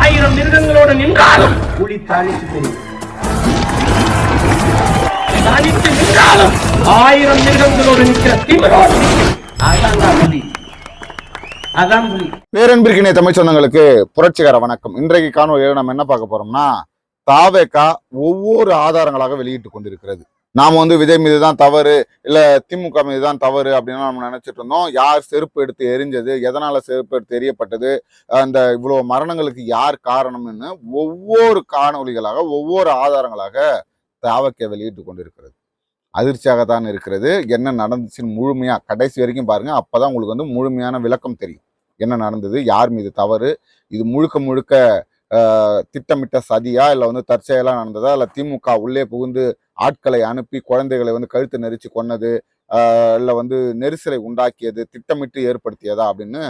ஆயிரம் மிருகங்களோடு நின்றாலும் புலி தாளித்து தெரியும் தனித்து நின்றாலும் ஆயிரம் மிருகங்களோடு நிற்கிற திமிரோடு நிற்கும். அதான் புலி. அதான் புலி. பேரன்பிற்கினை தமிழ் சொந்தங்களுக்கு புரட்சிகர வணக்கம். இன்றைக்கு காணொலியில் நம்ம என்ன பார்க்க போறோம்னா தாவேக்கா ஒவ்வொரு ஆதாரங்களாக வெளியிட்டு கொண்டிருக்கிறது. நாம் வந்து விஜய் மீது தான் தவறு இல்லை திமுக மீது தான் தவறு அப்படின்னு நம்ம நினச்சிட்டு இருந்தோம். யார் செருப்பு எடுத்து எரிஞ்சது எதனால் செருப்பு எடுத்து எரியப்பட்டது அந்த இவ்வளோ மரணங்களுக்கு யார் காரணம்னு ஒவ்வொரு காணொலிகளாக ஒவ்வொரு ஆதாரங்களாக தாவக்கை வெளியிட்டு கொண்டிருக்கிறது. அதிர்ச்சியாக தான் இருக்கிறது. என்ன நடந்துச்சுன்னு முழுமையாக கடைசி வரைக்கும் பாருங்கள் அப்போ தான் உங்களுக்கு வந்து முழுமையான விளக்கம் தெரியும். என்ன நடந்தது யார் மீது தவறு இது முழுக்க முழுக்க திட்டமிட்ட சதியா இல்லை வந்து தற்செயலாக நடந்ததா? இல்லை திமுக உள்ளே புகுந்து ஆட்களை அனுப்பி குழந்தைகளை வந்து கழுத்து நெரிச்சு கொன்னது இல்லை வந்து நெரிசலை உண்டாக்கியது திட்டமிட்டு ஏற்படுத்தியதா அப்படின்னு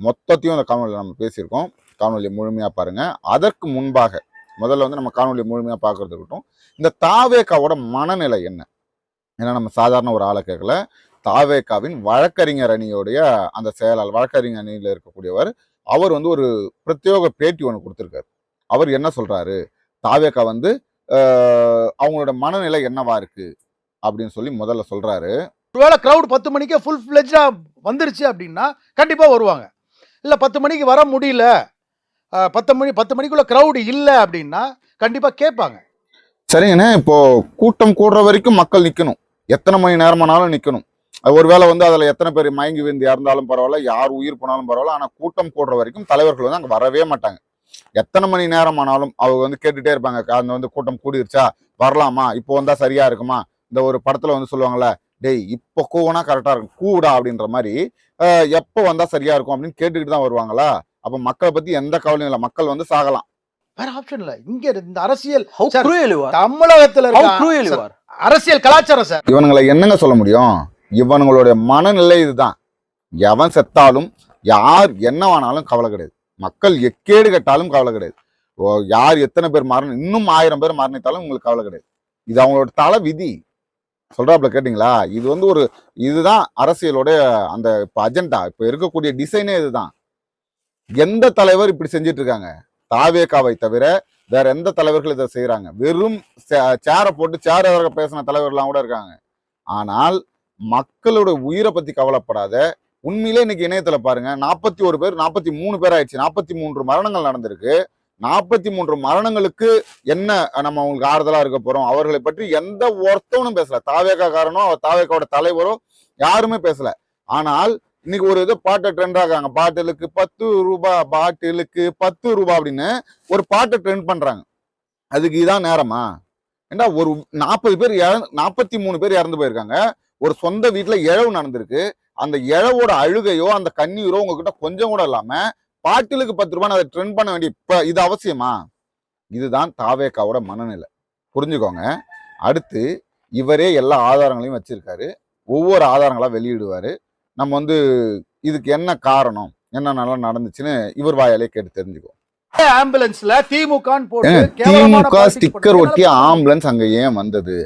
மொத்தத்தையும் அந்த காணொலியில் நம்ம பேசியிருக்கோம். காணொலியை முழுமையாக பாருங்கள் அதற்கு முன்பாக முதல்ல வந்து நம்ம காணொலியை முழுமையாக பார்க்கறது இருக்கட்டும் இந்த தாவேக்காவோட மனநிலை என்ன? ஏன்னா நம்ம சாதாரண ஒரு ஆளை கேட்கல தாவேக்காவின் வழக்கறிஞர் அணியோடைய அந்த செயலாளர் வழக்கறிஞர் அணியில் இருக்கக்கூடியவர் அவர் வந்து ஒரு பிரத்யேக பேட்டி ஒன்று கொடுத்துருக்காரு. அவர் என்ன சொல்றாரு? தாவேக்கா வந்து அவங்களோட மனநிலை என்னவா இருக்கு? அப்படின்னு சொல்லி முதல்ல சொல்றாரு. ஒருவேளை கிரவுட் பத்து மணிக்கே ஃபுல் ஃப்ளெஜ்டா வந்துருச்சு அப்படின்னா கண்டிப்பா வருவாங்க. இல்ல பத்து மணிக்கு வர முடியல பத்து மணி பத்து மணிக்குள்ள கிரவுட் இல்லை அப்படின்னா கண்டிப்பா கேட்பாங்க. சரிங்கண்ணே இப்போ கூட்டம் கூடுற வரைக்கும் மக்கள் நிக்கணும். எத்தனை மணி நேரமானாலும் நிக்கணும். அது ஒருவேளை வந்து அதுல எத்தனை பேர் மயங்கி விழுந்து இறந்தாலும் பரவாயில்ல யார் உயிர் போனாலும் பரவாயில்ல ஆனா கூட்டம் கூடுற வரைக்கும் தலைவர்கள் வந்து அங்க வரவே மாட்டாங்க. எத்தனை மணி நேரம் ஆனாலும் அவங்க வந்து கேட்டுட்டே இருப்பாங்க அந்த வந்து கூட்டம் கூடிருச்சா? வரலாமா? இப்போ வந்தா சரியா இருக்குமா? இந்த ஒரு படத்துல வந்து சொல்லுவாங்கல்ல டேய் இப்போ கூவனா கரெக்டா இருக்கும் கூடா அப்படின்ற மாதிரி எப்போ வந்தா சரியா இருக்கும்? அப்படின்னு கேட்டுக்கிட்டு தான் வருவாங்களா? அப்ப மக்களை பத்தி எந்த கவலையும் இல்லை மக்கள் வந்து சாகலாம். வேற ஆப்ஷன் இல்ல. இங்க இந்த அரசியல். தமிழகத்துல. அரசியல் கலாச்சாரம் சார். இவனுங்களை என்னங்க சொல்ல முடியும்? இவனுங்களுடைய மனநிலை இதுதான். எவன் செத்தாலும் யார் என்னவானாலும் கவலை கிடையாது. மக்கள் எக்கேடு கட்டாலும் கவலை கிடையாது. ஓ, யார் எத்தனை பேர் மரணம் இன்னும் ஆயிரம் பேர் மரணித்தாலும் உங்களுக்கு கவலை கிடையாது. இது அவங்களோட தலை விதி சொல்றாப்புல கேட்டிங்களா? இது வந்து ஒரு இதுதான் அரசியலோடைய அந்த இப்போ அஜெண்டா. இப்போ இருக்கக்கூடிய டிசைனே இதுதான். எந்த தலைவர் இப்படி செஞ்சிட்டு இருக்காங்க தாவேக்காவை தவிர வேற எந்த தலைவர்கள் இதை செய்யறாங்க வெறும் சேரை போட்டு சேர பேசின தலைவர்லாம் கூட இருக்காங்க. ஆனால் மக்களோட உயிரை பத்தி கவலைப்படாத. உண்மையிலே இன்னைக்கு இணையத்துல பாருங்க நாற்பத்தி ஒரு பேர் நாற்பத்தி மூணு பேர் ஆயிடுச்சு. நாற்பத்தி மூன்று மரணங்கள் நடந்திருக்கு. நாற்பத்தி மூன்று மரணங்களுக்கு என்ன நம்ம அவங்களுக்கு ஆறுதலா இருக்க போறோம்? அவர்களை பற்றி எந்த ஒருத்தவனும் பேசல. தாவேக்கா காரனோ தாவேக்காவோட தலைவரோ யாருமே பேசல. ஆனால் இன்னைக்கு ஒரு இது பாட்டை ட்ரெண்ட் ஆகாங்க பாட்டிலுக்கு பத்து ரூபாய் பாட்டிலுக்கு பத்து ரூபாய் அப்படின்னு ஒரு பாட்டை ட்ரெண்ட் பண்றாங்க. அதுக்கு இதான் நேரமா? ஏண்டா ஒரு நாற்பது பேர் நாற்பத்தி மூணு பேர் இறந்து போயிருக்காங்க. ஒரு சொந்த வீட்டுல இழவு நடந்திருக்கு. அந்த இழவோட அழுகையோ அந்த கண்ணீரோ உங்ககிட்ட கொஞ்சம் கூட இல்லாம பாட்டிலுக்கு பத்து ரூபாய் அதை ட்ரெண்ட் பண்ண வேண்டிய இப்ப இது அவசியமா? இதுதான் தாவேக்காவோட மனநிலை. புரிஞ்சுக்கோங்க. அடுத்து இவரே எல்லா ஆதாரங்களையும் வச்சிருக்காரு. ஒவ்வொரு ஆதாரங்களா வெளியிடுவாரு. நம்ம வந்து இதுக்கு என்ன காரணம்? என்ன நல்லா நடந்துச்சுன்னு இவர் வாயாலே கேட்டு தெரிஞ்சுக்கோ ஆம்புலன்ஸ்ல திமுக ஸ்டிக்கர் ஒட்டி ஆம்புலன்ஸ் அங்க ஏன் வந்தது?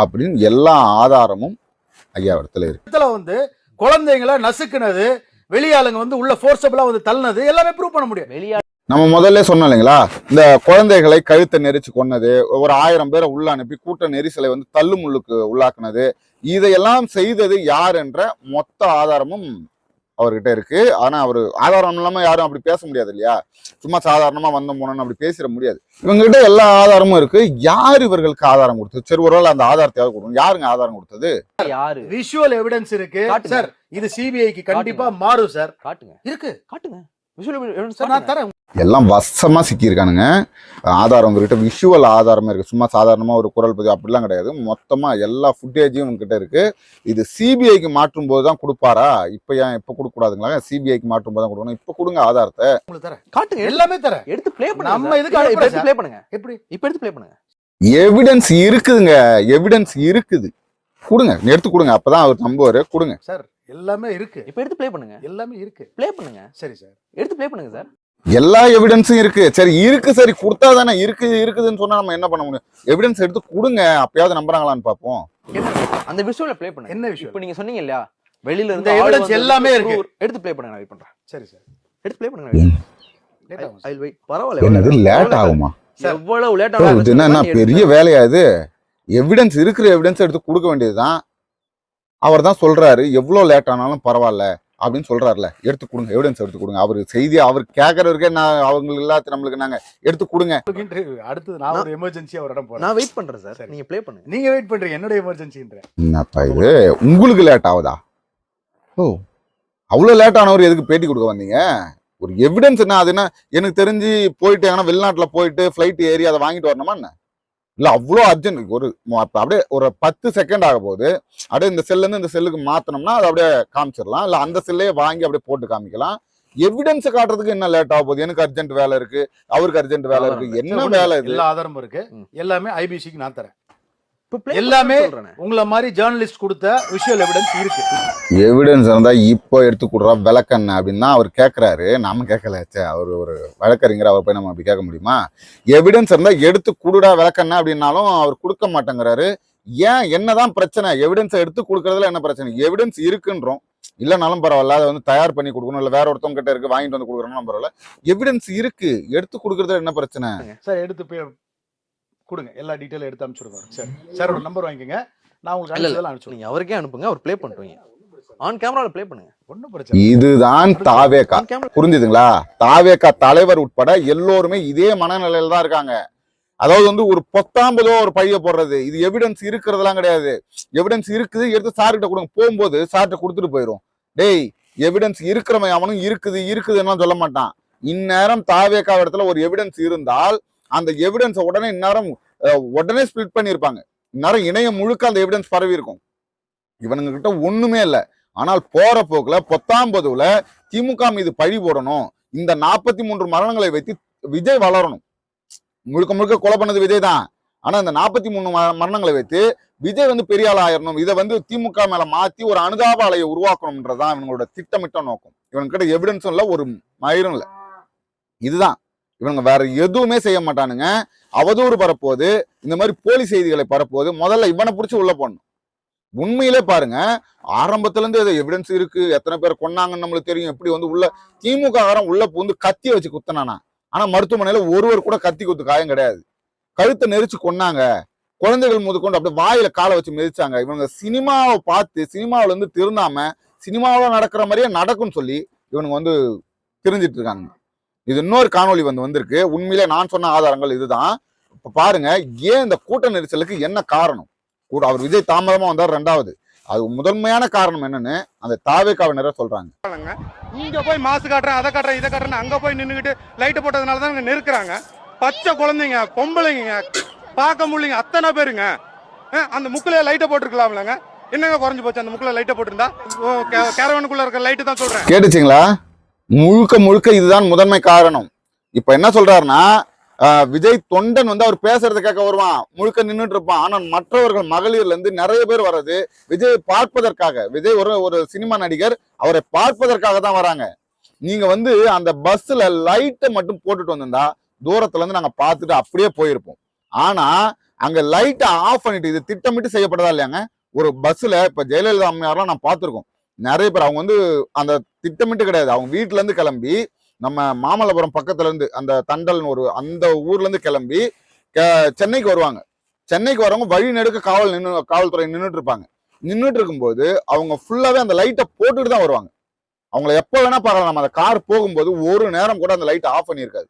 அப்படின்னு எல்லா ஆதாரமும் ஐயா இடத்துல இருக்கு. இடத்துல வந்து குழந்தைங்களை நசுக்குனது வெளியாளுங்க வந்து உள்ள ஃபோர்ஸபிளா வந்து தள்ளினது எல்லாமே ப்ரூவ் பண்ண முடியும். வெளியா நம்ம முதல்ல சொன்னோம் இல்லைங்களா? இந்த குழந்தைகளை கழுத்தை நெரிச்சு கொன்னது ஒரு ஆயிரம் பேரை உள்ள அனுப்பி கூட்ட நெரிசலை வந்து தள்ளுமுள்ளுக்கு உள்ளாக்குனது இதையெல்லாம் செய்தது யார் என்ற மொத்த ஆதாரமும் அவர்கிட்ட இருக்கு. ஆனா அவர் ஆதாரம் இல்லாம யாரும் அப்படி பேச முடியாது இல்லையா? சும்மா சாதாரணமா வந்த போனோம்னு அப்படி பேசிட முடியாது. இவங்ககிட்ட எல்லா ஆதாரமும் இருக்கு. யார் இவர்களுக்கு ஆதாரம் கொடுத்தது? சரி ஒருவேளை அந்த ஆதாரத்தையாவது கொடுக்கும் யாருங்க ஆதாரம் கொடுத்தது? யாரு? விஷுவல் எவிடன்ஸ் இருக்கு. சார் இது சிபிஐக்கு கண்டிப்பா மாறும் சார் காட்டுங்க. இருக்கு. காட்டுங்க. Visual evidence சார் நான். தரேன். எல்லாம் வசமா சிக்கியிருக்கானுங்க. ஆதாரம் உங்ககிட்ட விஷுவல் ஆதாரமே இருக்கு. சும்மா சாதாரணமா ஒரு குரல் பதிவு அப்படிலாம் கிடையாது. மொத்தமா எல்லா ஃபுட்டேஜும் உங்ககிட்ட இருக்கு. இது சிபிஐக்கு மாற்றும் போது தான் கொடுப்பாரா? இப்ப ஏன் இப்ப கொடுக்க கூடாதுங்களா சிபிஐக்கு மாற்றும் போது தான் கொடுக்கணும். இப்ப கொடுங்க ஆதாரத்தை. உங்களுக்கு தரேன். காட்டுங்க. எடுத்து- எல்லாமே தரேன். எடுத்து ப்ளே பண்ணுங்க நம்ம. இதுக்கு இப்ப எடுத்து. ப்ளே பண்ணுங்க. எப்படி? இப்ப எடுத்து ப்ளே பண்ணுங்க. எவிடன்ஸ் இருக்குதுங்க. எவிடன்ஸ் இருக்குது. கொடுங்க. எடுத்து கொடுங்க. அப்பதான் அவர் நம்புவாரு. கொடுங்க. சார் எல்லாமே இருக்கு. இப்ப எடுத்து ப்ளே பண்ணுங்க. எல்லாமே இருக்கு. ப்ளே பண்ணுங்க. சரி சார். எடுத்து ப்ளே பண்ணுங்க சார். எல்லா எவிடன்ஸும் இருக்கு. சரி இருக்கு சரி கொடுத்தா தானே இருக்கு இருக்குதுன்னு சொன்னா நம்ம என்ன பண்ண முடியும்? எவிடன்ஸ் எடுத்து கொடுங்க. அப்பயாவது நம்புறாங்களான்னு பார்ப்போம். அந்த விஷுவல ப்ளே பண்ணுங்க. என்ன விஷயம் இப்ப நீங்க சொன்னீங்க இல்லையா? வெளியில இந்த இருந்து வந்து எல்லாமே இருக்கு. எடுத்து ப்ளே பண்ணுங்க நான் வெயிட் பண்றேன். சரி சார். எடுத்து ப்ளே பண்ணுங்க ஆகும் ஐ வெயிட் பரவாயில்ல என்னது லேட் ஆகுமா? எவ்வளவு லேட் இது என்ன பெரிய வேலையா இது? எவிடன்ஸ் இருக்கிற எவிடன்ஸ் எடுத்து கொடுக்க வேண்டியதுதான். அவர் தான் சொல்றாரு எவ்வளவு லேட் ஆனாலும் பரவாயில்ல. அப்படின்னு சொல்றாருல. எடுத்து கொடுங்க எவிடன்ஸ் எடுத்து கொடுங்க. அவர் செய்தி அவர் கேட்கறவருக்கே நான் அவங்களுக்கு எல்லாத்தையும் நம்மளுக்கு நாங்க எடுத்து கொடுங்க. அடுத்தது நான் ஒரு எமர்ஜென்சி அவரிடம் போறேன். நான் வெயிட் பண்றேன் சார். சரி. நீங்க ப்ளே பண்ணுங்க. நீங்க வெயிட் பண்றீங்க என்னோட எமர்ஜென்சின்ற என்னப்பா இது? உங்களுக்கு லேட் ஆகுதா? ஓ அவ்வளோ லேட் ஆனவர் எதுக்கு பேட்டி கொடுக்க வந்தீங்க? ஒரு எவிடன்ஸ் என்ன அது என்ன? எனக்கு தெரிஞ்சு போயிட்டு எங்கன்னா வெளிநாட்டில் போயிட்டு ஃப்ளைட் ஏறி அதை வாங்கிட்டு வரணுமா என்ன? இல்லை அவ்வளோ அர்ஜென்ட் ஒரு அப்படியே ஒரு பத்து செகண்ட் ஆக போகுது. அப்படியே இந்த செல்லேருந்து இந்த செல்லுக்கு மாற்றினோம்னா அதை அப்படியே காமிச்சிடலாம். இல்லை அந்த செல்லே வாங்கி அப்படியே போட்டு காமிக்கலாம். எவிடன்ஸ் காட்டுறதுக்கு என்ன லேட் ஆக போகுது? எனக்கு அர்ஜென்ட் வேலை இருக்கு. அவருக்கு அர்ஜென்ட் வேலை இருக்கு. என்ன வேலை எல்லா ஆதாரமும் இருக்கு. எல்லாமே ஐபிசிக்கு நான் தரேன். எல்லாமே. உங்களை மாதிரி ஜேர்னலிஸ்ட் கொடுத்த விஷுவல் எவிடன்ஸ் இருக்கு. எவிடன்ஸ் இருந்தா இப்போ எடுத்து கொடுறா விளக்கண்ண அப்படின்னு தான் அவர் கேட்கறாரு நாம கேட்கல அவர் ஒரு வழக்கறிஞர் அவர் போய் நம்ம அப்படி கேட்க முடியுமா? எவிடன்ஸ் இருந்தா எடுத்து கொடுடா விளக்கண்ண அப்படின்னாலும் அவர் கொடுக்க மாட்டேங்கிறாரு. ஏன்? என்னதான் பிரச்சனை? எவிடன்ஸ் எடுத்து கொடுக்கறதுல என்ன பிரச்சனை? எவிடன்ஸ் இருக்குன்றோம். இல்லைனாலும் பரவாயில்ல அதை வந்து தயார் பண்ணி கொடுக்கணும். இல்லை வேற ஒருத்தவங்க கிட்ட இருக்கு வாங்கிட்டு வந்து கொடுக்குறோம்னாலும் பரவாயில்ல எவிடன்ஸ் இருக்கு. எடுத்து கொடுக்கறதுல என்ன பிரச்சனை? சார் எடுத்து போய் கொடுங்க. எல்லா டீட்டெயிலும் எடுத்து அனுப்பிச்சுடுங்க சரி. சாரோட நம்பர் வாங்கிக்கோங்க. நான் உங்களுக்கு. அனுப்பிச்சதெல்லாம் அனுப்பிச்சுடுங்க நீங்க அவருக்கே அனுப்புங்க. அவர் ப்ளே பண்ணிட்டு ஆன் கேமரால ப்ளே பண்ணுங்க. ஒன்றும் பிரச்சனை இதுதான் கேமரா புரிஞ்சுதுங்களா? தாவேக்கா தலைவர் உட்பட எல்லோருமே இதே மனநிலையில தான் இருக்காங்க. அதாவது வந்து ஒரு பொத்தாம்பதோ ஒரு பைய போடுறது. இது எவிடன்ஸ் இருக்கிறதெல்லாம் கிடையாது. எவிடன்ஸ் இருக்குது எடுத்து சார்கிட்ட கொடுங்க. போகும்போது சார்கிட்ட கொடுத்துட்டு போயிடும் டேய் எவிடன்ஸ் இருக்கிறவன் அவனும் இருக்குது இருக்குதுன்னு சொல்ல மாட்டான். இந்நேரம் தாவேக்கா இடத்துல ஒரு எவிடன்ஸ் இருந்தால் அந்த எவிடன்ஸை உடனே இந்நேரம் உடனே ஸ்பிளிட் பண்ணியிருப்பாங்க. இந்நேரம் இணையம் முழுக்க அந்த எவிடன்ஸ் பரவி இருக்கும். இவனுங்க கிட்ட ஒண்ணுமே இல்லை. ஆனால் போற போக்குல பொத்தாம்பதுல திமுக மீது பழி போடணும். இந்த நாற்பத்தி மூன்று மரணங்களை வைத்து விஜய் வளரணும். முழுக்க முழுக்க கொலை பண்ணது விஜய் தான். ஆனா இந்த நாற்பத்தி மூணு ம- மரணங்களை வைத்து விஜய் வந்து பெரிய ஆள் ஆயிரணும். இதை வந்து திமுக மேல மாத்தி ஒரு அனுதாப அலையை உருவாக்கணும்ன்றதான் இவங்களோட திட்டமிட்ட நோக்கம். இவங்க கிட்ட எவிடன்ஸும் இல்லை ஒரு மயிரும் இல்லை. இதுதான். இவங்க வேற எதுவுமே செய்ய மாட்டானுங்க. அவதூறு பரப்போது இந்த மாதிரி போலி செய்திகளை பரப்போது முதல்ல இவனை பிடிச்சி உள்ள போடணும். உண்மையிலே பாருங்க ஆரம்பத்துல இருந்து இது எவிடன்ஸ் இருக்கு எத்தனை பேர் கொன்னாங்கன்னு நம்மளுக்கு தெரியும் எப்படி வந்து உள்ள திமுக காரம் உள்ள பூந்து கத்திய வச்சு குத்தினானா. ஆனா மருத்துவமனையில ஒருவர் கூட கத்தி குத்து காயம் கிடையாது. கழுத்தை நெரிச்சு கொன்னாங்க. குழந்தைகள் முதற்கொண்டு அப்படியே வாயில காலை வச்சு மிதிச்சாங்க. இவங்க சினிமாவை பார்த்து சினிமாவுல இருந்து திருந்தாம சினிமாவில் நடக்கிற மாதிரியே நடக்கும்னு சொல்லி இவனுங்க வந்து தெரிஞ்சிட்டு இருக்காங்க. இது இன்னொரு காணொளி வந்து வந்திருக்கு. உண்மையிலே நான் சொன்ன ஆதாரங்கள் இதுதான். இப்ப பாருங்க ஏன் இந்த கூட்ட நெரிசலுக்கு என்ன காரணம்? கூட அவர் விஜய் தாமதமா வந்தார் ரெண்டாவது. அது முதன்மையான காரணம் என்னன்னு அந்த தாவேக்காவினரை சொல்றாங்க. இங்க போய் மாசு காட்டுறேன் அதை காட்டுறேன் இதை காட்டுறேன் அங்க போய் நின்னுகிட்டு லைட் போட்டதுனால தான் இங்க நெருக்குறாங்க பச்சை குழந்தைங்க பொம்பளைங்க பார்க்க முடியலைங்க அத்தனை பேருங்க. அந்த முக்குல லைட்டை போட்டுருக்கலாம்லங்க. என்னங்க குறைஞ்சு போச்சு? அந்த முக்குல லைட்டை போட்டிருந்தா? கேரவனுக்குள்ள இருக்க லைட்டு தான் சொல்றேன். கேட்டுச்சிங்களா? முழுக்க முழுக்க இதுதான் முதன்மை காரணம். இப்ப என்ன சொல்றாருன்னா விஜய் தொண்டன் வந்து அவர் பேசுறதுக்காக வருவான். முழுக்க நின்றுட்டு இருப்பான். ஆனால் மற்றவர்கள் மகளிர்ல இருந்து நிறைய பேர் வர்றது விஜய் பார்ப்பதற்காக. விஜய் ஒரு ஒரு சினிமா நடிகர் அவரை பார்ப்பதற்காக தான் வராங்க. நீங்க வந்து அந்த பஸ்ல லைட்டை மட்டும் போட்டுட்டு வந்திருந்தா தூரத்துல இருந்து நாங்க பார்த்துட்டு அப்படியே போயிருப்போம். ஆனா அங்க லைட்டை ஆஃப் பண்ணிட்டு இது திட்டமிட்டு செய்யப்பட்டதா இல்லையாங்க? ஒரு பஸ்ல இப்ப ஜெயலலிதா அம்மையாரெல்லாம் நான் பார்த்துருக்கோம். நிறைய பேர் அவங்க வந்து அந்த திட்டமிட்டு கிடையாது. அவங்க வீட்டிலேருந்து கிளம்பி நம்ம மாமல்லபுரம் பக்கத்துலேருந்து அந்த தண்டல்னு ஒரு அந்த ஊர்லேருந்து கிளம்பி க சென்னைக்கு வருவாங்க. சென்னைக்கு வரவங்க வழி நெடுக்க காவல் நின்று காவல்துறை நின்றுட்டு இருப்பாங்க நின்றுட்டு இருக்கும்போது அவங்க ஃபுல்லாகவே அந்த லைட்டை போட்டுட்டு தான் வருவாங்க. அவங்கள எப்போ வேணா பார்க்கலாம். நம்ம அந்த கார் போகும்போது ஒரு நேரம் கூட அந்த லைட்டை ஆஃப் பண்ணியிருக்காது.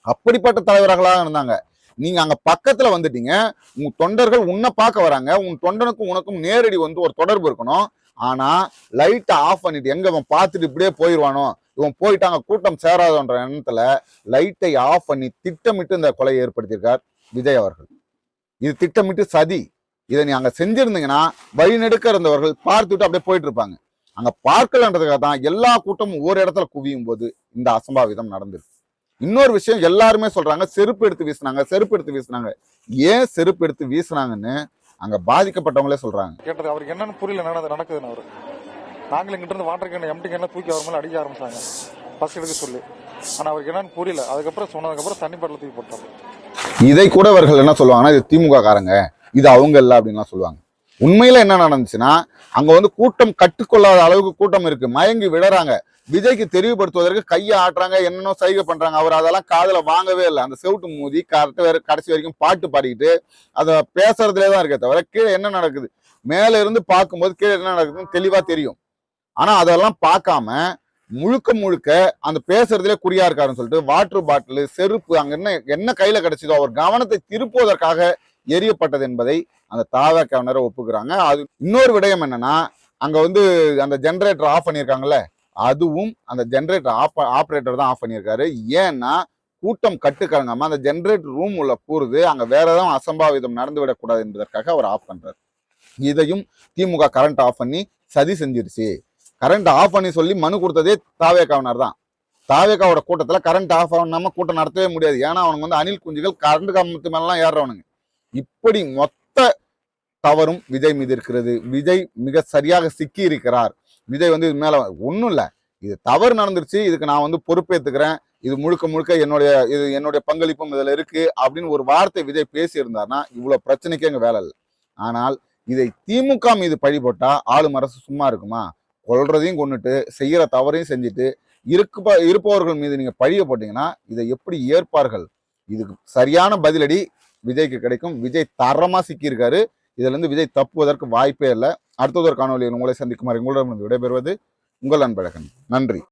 அப்படிப்பட்ட தலைவர்களாக இருந்தாங்க. நீங்க அங்க பக்கத்துல வந்துட்டீங்க. உன் தொண்டர்கள் உன்னை பார்க்க வராங்க. உன் தொண்டனுக்கும் உனக்கும் நேரடி வந்து ஒரு தொடர்பு இருக்கணும். ஆனா லைட்டை ஆஃப் பண்ணிட்டு எங்க இவன் பார்த்துட்டு இப்படியே போயிடுவானோ இவன் போயிட்டாங்க கூட்டம் சேராதன்ற எண்ணத்துல லைட்டை ஆஃப் பண்ணி திட்டமிட்டு இந்த கொலையை ஏற்படுத்தியிருக்கார் விஜய் அவர்கள். இது திட்டமிட்டு சதி. இதை நீ அங்க செஞ்சிருந்தீங்கன்னா வழி இருந்தவர்கள் பார்த்துட்டு அப்படியே போயிட்டு இருப்பாங்க அங்க பார்க்கலன்றதுக்காக தான் எல்லா கூட்டமும் ஒரு இடத்துல குவியும் போது இந்த அசம்பாவிதம் நடந்திருக்கு. இன்னொரு விஷயம் எல்லாருமே சொல்றாங்க செருப்பு எடுத்து வீசுனாங்க செருப்பு எடுத்து வீசினாங்க. ஏன் செருப்பு எடுத்து வீசுனாங்கன்னு அங்க பாதிக்கப்பட்டவங்களே சொல்றாங்க. கேட்டது அவருக்கு என்னன்னு புரியல என்னது நடக்குதுன்னு அவரு. நாங்களும் இங்கிட்ட இருந்து வாட்டர் கேன் எம்டி கேன்ல தூக்கி அவர் மேல அடிக்க ஆரம்பிச்சாங்க. பஸ் எடுக்க சொல்லி. ஆனா அவருக்கு என்னன்னு புரியல. அதுக்கப்புறம் சொன்னதுக்கப்புறம் தண்ணி பாட்டில் தூக்கி போட்டாங்க இதை கூட இவர்கள் என்ன சொல்லுவாங்கன்னா இது திமுக காரங்க இது அவங்க இல்ல அப்படின்லாம் சொல்லுவாங்க. உண்மையில என்ன நடந்துச்சுன்னா அங்க வந்து கூட்டம் கட்டுக்கொள்ளாத அளவுக்கு கூட்டம் இருக்கு. மயங்கி விழறாங்க. விஜய்க்கு தெளிவுபடுத்துவதற்கு கையை ஆட்டுறாங்க என்னென்ன சைகை பண்றாங்க. அவர் அதெல்லாம் காதில் வாங்கவே இல்லை. அந்த செவுட்டு மூதி கரெக்டாக வேற கடைசி வரைக்கும் பாட்டு பாடிக்கிட்டு அதை பேசுறதுலே தான் இருக்கே தவிர கீழே என்ன நடக்குது? மேல இருந்து பார்க்கும்போது கீழே என்ன நடக்குதுன்னு தெளிவா தெரியும். ஆனா அதெல்லாம் பார்க்காம முழுக்க முழுக்க அந்த பேசுறதுலே குறியா இருக்காருன்னு சொல்லிட்டு வாட்டர் பாட்டில் செருப்பு அங்க என்ன என்ன கையில கிடைச்சதோ அவர் கவனத்தை திருப்புவதற்காக எரியப்பட்டது என்பதை அந்த தாதா கவனரை ஒப்புக்கிறாங்க. அது இன்னொரு விடயம் என்னன்னா அங்க வந்து அந்த ஜெனரேட்டர் ஆஃப் பண்ணியிருக்காங்கல்ல? அதுவும் அந்த ஜென்ரேட்டர் ஆஃப் ஆப்ரேட்டர் தான் ஆஃப் பண்ணியிருக்காரு. ஏன்னா கூட்டம் கட்டுக்கலங்காம அந்த ஜென்ரேட்டர் ரூம் உள்ள கூறுது. அங்கே வேற ஏதாவது அசம்பாவிதம் நடந்து விடக்கூடாது என்பதற்காக அவர் ஆஃப் பண்ணுறாரு இதையும் திமுக கரண்ட் ஆஃப் பண்ணி சதி செஞ்சிருச்சு. கரண்ட் ஆஃப் பண்ணி சொல்லி மனு கொடுத்ததே தாவேக்காவினர் தான். தாவேக்காவோட கூட்டத்தில் கரண்ட் ஆஃப் ஆகாம கூட்டம் நடத்தவே முடியாது. ஏன்னா அவனுங்க வந்து அணில் குஞ்சுகள் கரண்ட் கம்பத்து மேலாம் ஏறுறவனுங்க. இப்படி மொத்த தவறும் விஜய் மீது இருக்கிறது. விஜய் மிக சரியாக சிக்கி இருக்கிறார் விஜய் வந்து இது மேலே ஒன்றும் இல்லை. இது தவறு நடந்துருச்சு இதுக்கு நான் வந்து பொறுப்பேற்றுக்கிறேன் இது முழுக்க முழுக்க என்னுடைய இது என்னுடைய பங்களிப்பும் இதில் இருக்குது அப்படின்னு ஒரு வார்த்தை விஜய் பேசி இவ்வளோ பிரச்சனைக்கே எங்கள் வேலை இல்லை. ஆனால் இதை திமுக மீது பழி ஆளும் அரசு சும்மா இருக்குமா? கொள்றதையும் கொண்டுட்டு செய்கிற தவறையும் செஞ்சுட்டு இருக்குப்ப இருப்பவர்கள் மீது நீங்கள் பழிய போட்டிங்கன்னா இதை எப்படி ஏற்பார்கள்? இதுக்கு சரியான பதிலடி விஜய்க்கு கிடைக்கும். விஜய் தரமாக சிக்கியிருக்காரு. இதுலேருந்து விஜய் தப்புவதற்கு வாய்ப்பே இல்லை. அடுத்தது ஒரு காணொலியில் உங்களை சந்திக்குமாறு உங்களிடமிருந்து விடைபெறுவது உங்கள் அன்பழகன். நன்றி.